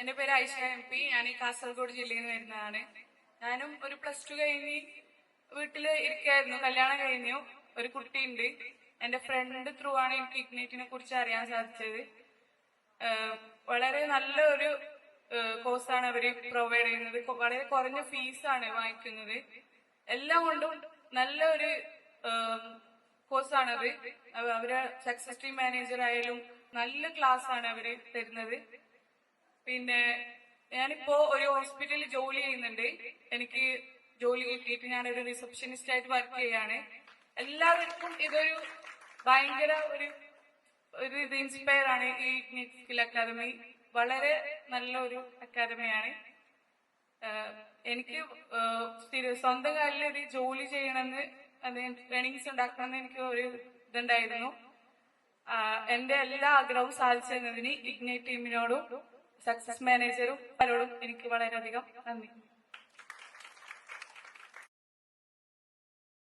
എന്റെ പേര് Aisha M P. ഞാൻ ഈ കാസർഗോഡ് ജില്ലയിൽ നിന്ന് വരുന്നതാണ്. ഞാനും ഒരു പ്ലസ് ടു കഴിഞ്ഞ് വീട്ടിൽ ഇരിക്കായിരുന്നു. കല്യാണം കഴിഞ്ഞു. ഒരു കുട്ടിയുണ്ട്. എന്റെ ഫ്രണ്ട് ത്രൂ ആണ് എനിക്ക് ഇഗ്നേറ്റിനെ കുറിച്ച് അറിയാൻ സാധിച്ചത്. വളരെ നല്ല ഒരു കോഴ്സാണ് അവർ പ്രൊവൈഡ് ചെയ്യുന്നത്. വളരെ കുറഞ്ഞ ഫീസാണ് വാങ്ങിക്കുന്നത്. എല്ലാം കൊണ്ടും നല്ല ഒരു കോഴ്സാണത് അവർ സക്സസ് ടീം മാനേജർ ആയാലും നല്ല ക്ലാസ് ആണ് അവർ തരുന്നത്. പിന്നെ ഞാനിപ്പോ ഒരു ഹോസ്പിറ്റലിൽ ജോലി ചെയ്യുന്നുണ്ട്. എനിക്ക് ജോലി കിട്ടിയിട്ട് ഒരു റിസപ്ഷനിസ്റ്റ് ആയിട്ട് വർക്ക് ചെയ്യാണ്. എല്ലാവർക്കും ഇതൊരു ഭയങ്കര ഒരു ഒരു ഇത് ഇൻസ്പയർ ആണ് ഈ സ്കിൽ അക്കാദമി വളരെ നല്ലൊരു അക്കാദമിയാണ് എനിക്ക് സ്വന്തം കാലിൽ ഒരു ജോലി ചെയ്യണമെന്ന് അത് ഏണിങ്സ് ഉണ്ടാക്കണമെന്ന് എനിക്ക് ഒരു ഇതുണ്ടായിരുന്നു. എന്റെ എല്ലാ ആഗ്രഹവും സാധിച്ചതിന് ഇഗ്നൈറ്റ് ടീമിനോടും സക്സസ് മാനേജറും പലരോടും എനിക്ക് വളരെയധികം നന്ദി.